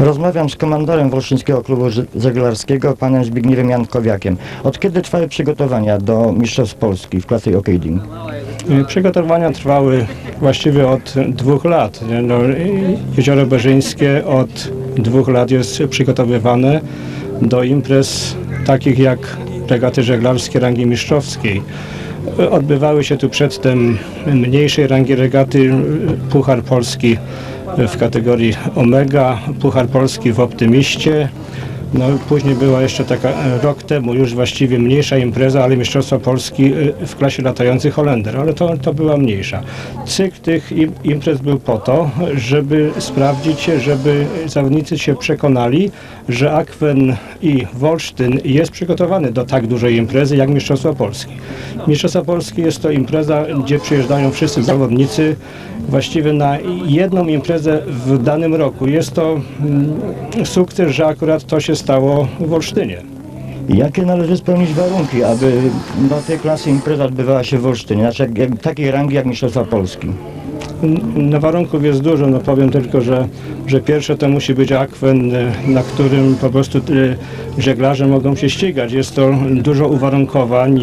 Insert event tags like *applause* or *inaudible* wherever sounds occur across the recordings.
Rozmawiam z komandorem Wolszyńskiego Klubu Żeglarskiego, panem Zbigniewem Jankowiakiem. Od kiedy trwały przygotowania do Mistrzostw Polski w klasie Okading? Y, Przygotowania trwały właściwie od dwóch lat. No, Jezioro Berzyńskie od dwóch lat jest przygotowywane do imprez takich jak regaty żeglarskie rangi mistrzowskiej. Y, Odbywały się tu przedtem mniejszej rangi regaty y, Puchar Polski w kategorii Omega, Puchar Polski w Optymiście. No, później była jeszcze taka e, rok temu już właściwie mniejsza impreza, ale Mistrzostwa Polski e, w klasie latających Holender, ale to, to była mniejsza. Cykl tych im- imprez był po to, żeby sprawdzić żeby zawodnicy się przekonali, że Akwen i Wolsztyn jest przygotowany do tak dużej imprezy jak Mistrzostwa Polski. Mistrzostwa Polski jest to impreza, gdzie przyjeżdżają wszyscy zawodnicy właściwie na jedną imprezę w danym roku. Jest to mm, sukces, że akurat to się stało w Olsztynie. Jakie należy spełnić warunki, aby do tej klasy impreza odbywała się w Olsztynie, znaczy jak, jak, takiej rangi jak Mistrzostwa Polski? No warunków jest dużo, no powiem tylko, że, że pierwsze to musi być akwen, e, na którym po prostu żeglarze mogą się ścigać. Jest to dużo uwarunkowań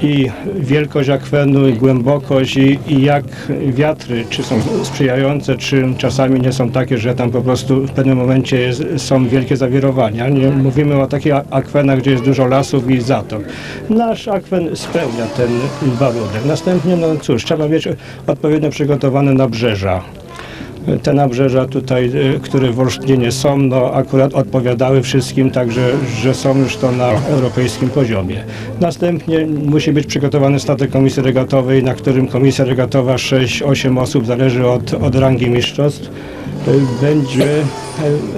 i wielkość akwenu, i głębokość, i, i jak wiatry, czy są sprzyjające, czy czasami nie są takie, że tam po prostu w pewnym momencie jest, są wielkie zawirowania. Nie mówimy o takich akwenach, gdzie jest dużo lasów i zatok. Nasz akwen spełnia ten warunek. Następnie, no cóż, trzeba mieć odpowiednio przygotowane nabrzeża. Te nabrzeża tutaj, y, które w Olsztynie są, no akurat odpowiadały wszystkim, także że są już to na europejskim poziomie. Następnie musi być przygotowany statek komisji regatowej, na którym komisja regatowa 6-8 osób, zależy od, od rangi mistrzostw, y, będzie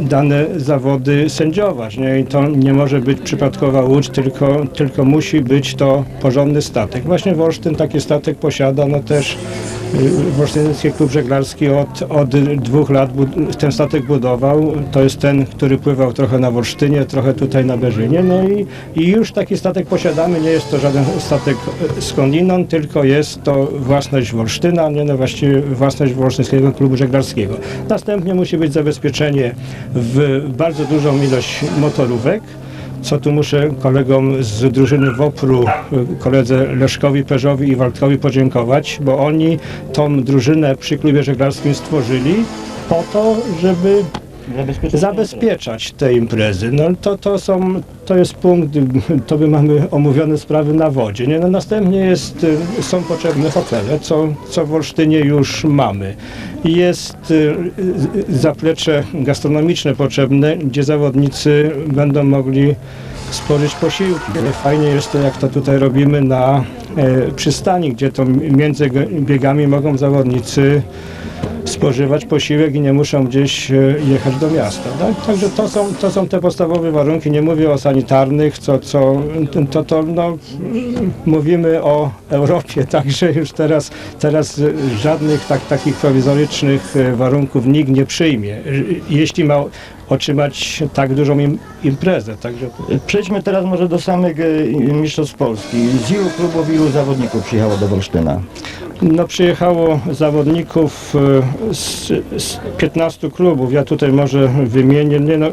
y, dane zawody sędziować. Nie? I to nie może być przypadkowa łódź, tylko, tylko musi być to porządny statek. Właśnie Wolsztyn taki statek posiada, no też Wolsztyński Klub Żeglarski od, od dwóch lat ten statek budował. To jest ten, który pływał trochę na Wolsztynie, trochę tutaj na Berzynie. No i, i już taki statek posiadamy. Nie jest to żaden statek e, skądinąd, tylko jest to własność Wolsztyna, nie no właściwie własność Wolsztyńskiego Klubu Żeglarskiego. Następnie musi być zabezpieczenie w bardzo dużą ilość motorówek co tu muszę kolegom z drużyny WOPR-u, y, koledze Leszkowi Perzowi i Waldkowi podziękować, bo oni tą drużynę przy klubie żeglarskim stworzyli po to, żeby zabezpieczać te imprezy. No to, to, są, to jest punkt, to by mamy omówione sprawy na wodzie. Nie? No, następnie jest, y, są potrzebne hotele, co, co w Olsztynie już mamy. Jest y, y, zaplecze gastronomiczne potrzebne, gdzie zawodnicy będą mogli spożyć posiłki. Fajnie jest to, jak to tutaj robimy na e, przystani, gdzie to między biegami mogą zawodnicy spożywać posiłek i nie muszą gdzieś e, jechać do miasta. Tak? Także to są, to są te podstawowe warunki. Nie mówię o sanitarnych, co, co to, to no, mówimy o Europie, *laughs* także już teraz, teraz żadnych tak, takich prowizorycznych e, warunków nikt nie przyjmie, jeśli ma otrzymać tak dużą im, imprezę. Także Przejdźmy teraz może do samych e, Mistrzostw Polski. Z ilu klubów, ilu zawodników przyjechało do Wolsztyna? No, przyjechało zawodników e, z, z 15 klubów. Ja tutaj może wymienię nie no,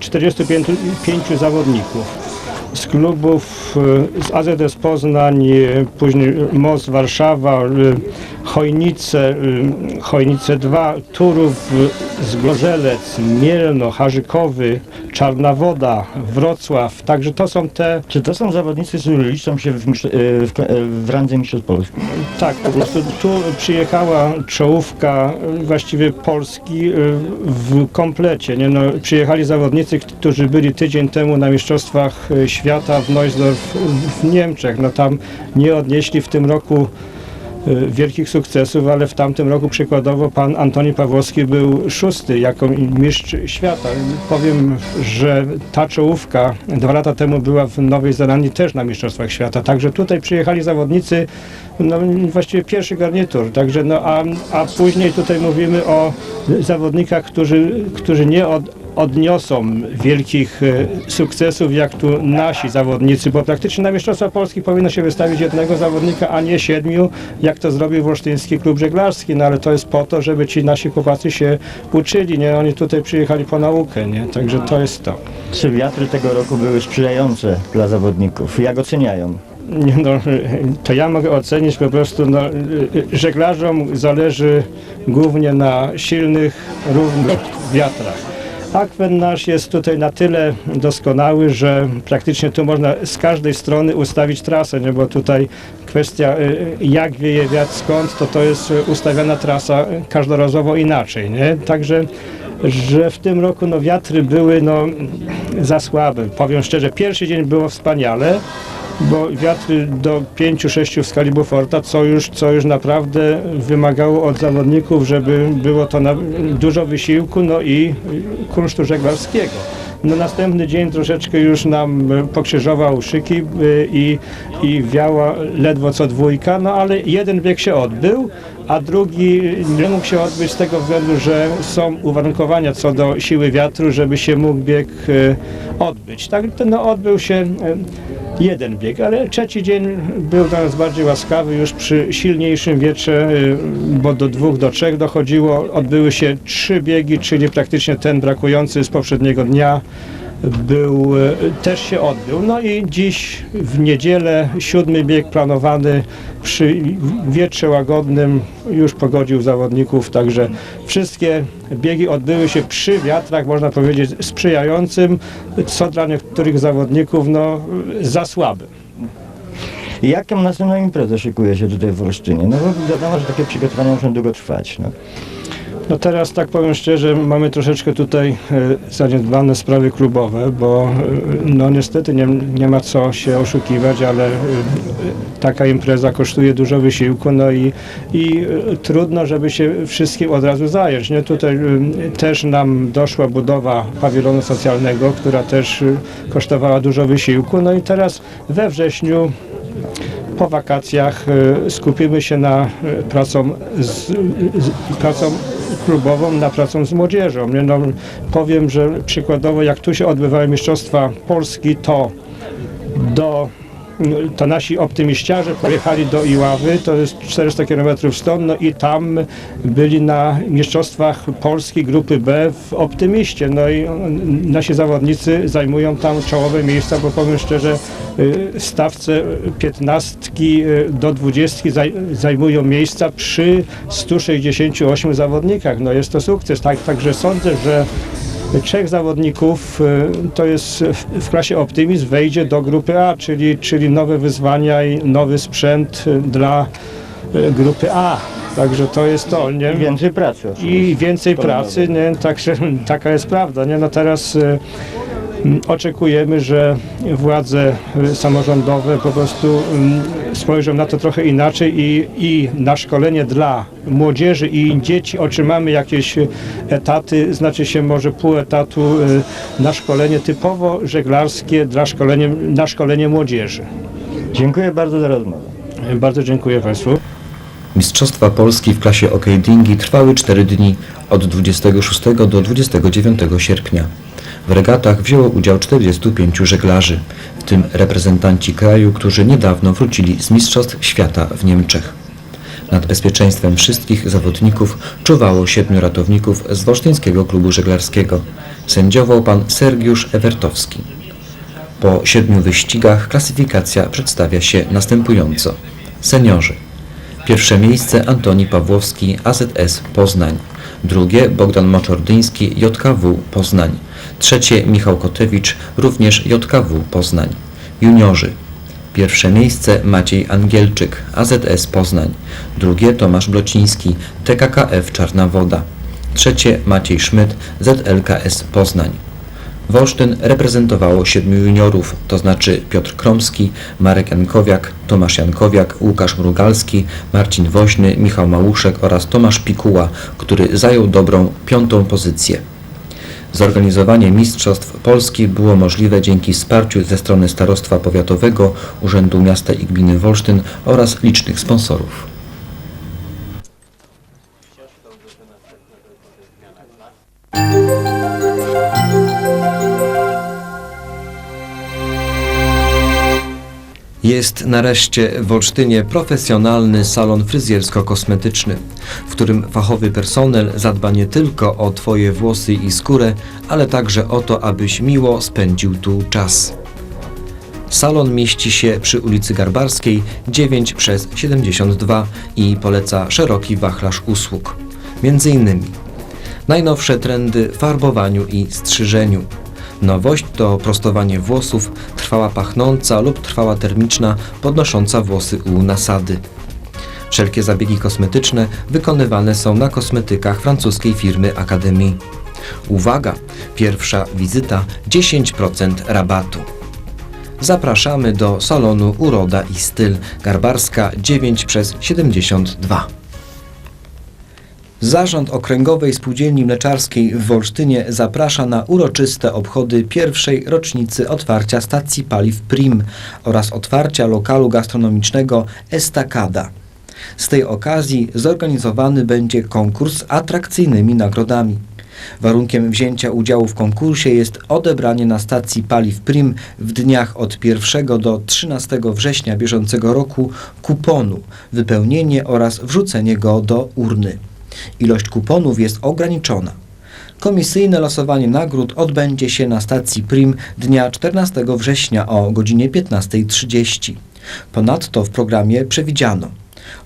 45 pięciu zawodników. Z klubów e, z AZS Poznań, e, później MOS Warszawa, e, Chojnice, e, Chojnice 2, Turów, e, Zgorzelec, Mielno, Harzykowy, Czarna Woda, Wrocław. Także to są te Czy to są zawodnicy, którzy liczą się w, e, w, e, w randze Mistrzostw Polski? Tak, po prostu tu przyjechała czołówka y, właściwie Polski w komplecie. Nie? No, przyjechali zawodnicy, którzy byli tydzień temu na Mistrzostwach Świata w Neusdorf w Niemczech. No, tam nie odnieśli w tym roku wielkich sukcesów, ale w tamtym roku przykładowo pan Antoni Pawłowski był szósty jako mistrz świata. Powiem, że ta czołówka dwa lata temu była w Nowej Zelandii też na Mistrzostwach Świata, także tutaj przyjechali zawodnicy, no właściwie pierwszy garnitur, także no a, a później tutaj mówimy o zawodnikach, którzy, którzy nie od, odniosą wielkich e, sukcesów jak tu nasi zawodnicy, bo praktycznie na Mistrzostwa Polski powinno się wystawić jednego zawodnika, a nie siedmiu, jak to zrobił Wolsztyński Klub Żeglarski, no ale to jest po to, żeby ci nasi chłopacy się uczyli, nie? Oni tutaj przyjechali po naukę, nie? Także to jest to. Czy wiatry tego roku były sprzyjające dla zawodników? Jak oceniają? No, to ja mogę ocenić po prostu, no, żeglarzom zależy głównie na silnych, równych wiatrach. Akwen nasz jest tutaj na tyle doskonały, że praktycznie tu można z każdej strony ustawić trasę, nie? bo tutaj kwestia y, jak wieje wiatr, skąd, to to jest y, ustawiana trasa każdorazowo inaczej. Nie? Także że w tym roku no, wiatry były no, za słabe. Powiem szczerze, pierwszy dzień było wspaniale, bo wiatry do 5-6 w skali Beauforta, co już, co już naprawdę wymagało od zawodników, żeby było to na, dużo wysiłku, no i kunsztu żeglarskiego. No następny dzień troszeczkę już nam pokrzyżował szyki y, i, i wiała ledwo co dwójka, no ale jeden bieg się odbył, a drugi nie mógł się odbyć z tego względu, że są uwarunkowania co do siły wiatru, żeby się mógł bieg e, odbyć. Tak, no, odbył się e, jeden bieg, ale trzeci dzień był dla nas bardziej łaskawy już przy silniejszym wietrze, y, bo do dwóch, do trzech dochodziło. Odbyły się trzy biegi, czyli praktycznie ten brakujący z poprzedniego dnia był, y, też się odbył. No i dziś w niedzielę siódmy bieg planowany przy wietrze łagodnym już pogodził zawodników, także wszystkie biegi odbyły się przy wiatrach, można powiedzieć, sprzyjającym, co dla niektórych zawodników no, za słabym. Jaką następną imprezę szykuje się tutaj w Olsztynie? No bo wiadomo, że takie przygotowania muszą długo trwać. No. No teraz tak powiem szczerze, mamy troszeczkę tutaj e, zaniedbane sprawy klubowe, bo e, no niestety nie, nie ma co się oszukiwać, ale e, taka impreza kosztuje dużo wysiłku, no i, i trudno, żeby się wszystkim od razu zająć. Nie? Tutaj też nam doszła budowa pawilonu socjalnego, która też kosztowała dużo wysiłku, no i teraz we wrześniu po wakacjach skupimy się na pracą, z, z, pracą klubową, na pracą z młodzieżą. No, powiem, że przykładowo jak tu się odbywały Mistrzostwa Polski, to do to nasi optymiściarze pojechali do Iławy, to jest 400 km stąd, no i tam byli na Mistrzostwach Polski grupy B w Optymiście. No i nasi zawodnicy zajmują tam czołowe miejsca, bo powiem szczerze, y, stawce 15 do 20 zaj, zajmują miejsca przy 168 zawodnikach. No jest to sukces, tak, także sądzę, że trzech zawodników y, to jest w, klasie Optimizm wejdzie do grupy A, czyli, czyli nowe wyzwania i nowy sprzęt y, dla y, grupy A. Także to jest to, nie? I więcej pracy. I więcej pracy, nie? Także *laughs* taka jest prawda, nie? No teraz oczekujemy, że władze samorządowe po prostu y, spojrzą na to trochę inaczej i, i na szkolenie dla młodzieży i dzieci otrzymamy jakieś etaty, znaczy się może pół etatu y, na szkolenie typowo żeglarskie dla szkolenie, na szkolenie młodzieży. Dziękuję bardzo za rozmowę. Bardzo dziękuję Państwu. Mistrzostwa Polski w klasie OK Dingi trwały 4 dni od 26 do 29 sierpnia. W regatach wzięło udział 45 żeglarzy, w tym reprezentanci kraju, którzy niedawno wrócili z Mistrzostw Świata w Niemczech. Nad bezpieczeństwem wszystkich zawodników czuwało siedmiu ratowników z Wolsztyńskiego Klubu Żeglarskiego. Sędziował pan Sergiusz Ewertowski. Po siedmiu wyścigach klasyfikacja przedstawia się następująco. Seniorzy. Pierwsze miejsce Antoni Pawłowski, AZS Poznań. Drugie Bogdan Moczordyński, JKW Poznań. Trzecie Michał Kotewicz, również JKW Poznań. Juniorzy. Pierwsze miejsce Maciej Angielczyk, AZS Poznań. Drugie Tomasz Blociński, TKKF Czarna Woda. Trzecie Maciej Szmyt, ZLKS Poznań. Wolsztyn reprezentowało siedmiu juniorów, to znaczy Piotr Kromski, Marek Jankowiak, Tomasz Jankowiak, Łukasz Mrugalski, Marcin Woźny, Michał Małuszek oraz Tomasz Pikuła, który zajął dobrą piątą pozycję. Zorganizowanie Mistrzostw Polski było możliwe dzięki wsparciu ze strony Starostwa Powiatowego, Urzędu Miasta i Gminy Wolsztyn oraz licznych sponsorów. Jest nareszcie w Olsztynie profesjonalny salon fryzjersko-kosmetyczny, w którym fachowy personel zadba nie tylko o Twoje włosy i skórę, ale także o to, abyś miło spędził tu czas. Salon mieści się przy ulicy Garbarskiej 9 przez 72 i poleca szeroki wachlarz usług. Między innymi najnowsze trendy farbowaniu i strzyżeniu. Nowość to prostowanie włosów, trwała pachnąca lub trwała termiczna, podnosząca włosy u nasady. Wszelkie zabiegi kosmetyczne wykonywane są na kosmetykach francuskiej firmy Akademii. Uwaga! Pierwsza wizyta 10% rabatu. Zapraszamy do salonu Uroda i Styl Garbarska 9 przez 72. Zarząd Okręgowej Spółdzielni Mleczarskiej w Wolsztynie zaprasza na uroczyste obchody pierwszej rocznicy otwarcia stacji paliw Prim oraz otwarcia lokalu gastronomicznego Estakada. Z tej okazji zorganizowany będzie konkurs z atrakcyjnymi nagrodami. Warunkiem wzięcia udziału w konkursie jest odebranie na stacji paliw Prim w dniach od 1 do 13 września bieżącego roku kuponu, wypełnienie oraz wrzucenie go do urny. Ilość kuponów jest ograniczona. Komisyjne losowanie nagród odbędzie się na stacji Prim dnia 14 września o godzinie 15.30. Ponadto w programie przewidziano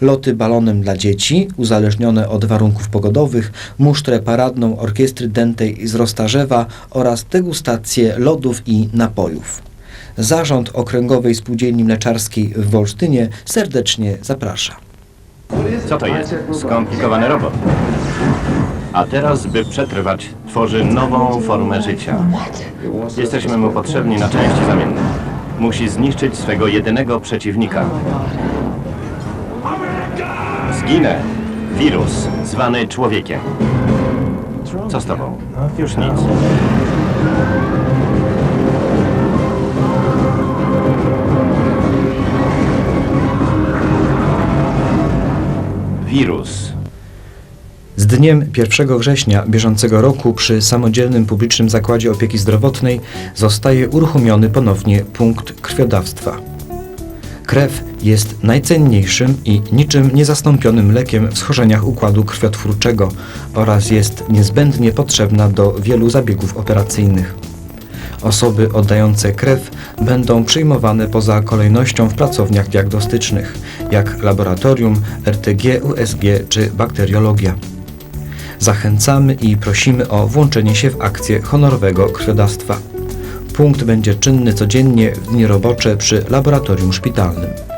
loty balonem dla dzieci, uzależnione od warunków pogodowych, musztrę paradną orkiestry dętej z Roztarzewa oraz degustację lodów i napojów. Zarząd Okręgowej Spółdzielni Mleczarskiej w Wolsztynie serdecznie zaprasza. Co to jest? Skomplikowany robot. A teraz, by przetrwać, tworzy nową formę życia. Jesteśmy mu potrzebni na części zamienne. Musi zniszczyć swego jedynego przeciwnika. Zginę. Wirus, zwany człowiekiem. Co z tobą? Już nic. Wirus. Z dniem 1 września bieżącego roku przy Samodzielnym Publicznym Zakładzie Opieki Zdrowotnej zostaje uruchomiony ponownie punkt krwiodawstwa. Krew jest najcenniejszym i niczym niezastąpionym lekiem w schorzeniach układu krwiotwórczego oraz jest niezbędnie potrzebna do wielu zabiegów operacyjnych. Osoby oddające krew będą przyjmowane poza kolejnością w pracowniach diagnostycznych, jak laboratorium, RTG, USG czy bakteriologia. Zachęcamy i prosimy o włączenie się w akcję honorowego krwiodawstwa. Punkt będzie czynny codziennie w dni robocze przy laboratorium szpitalnym.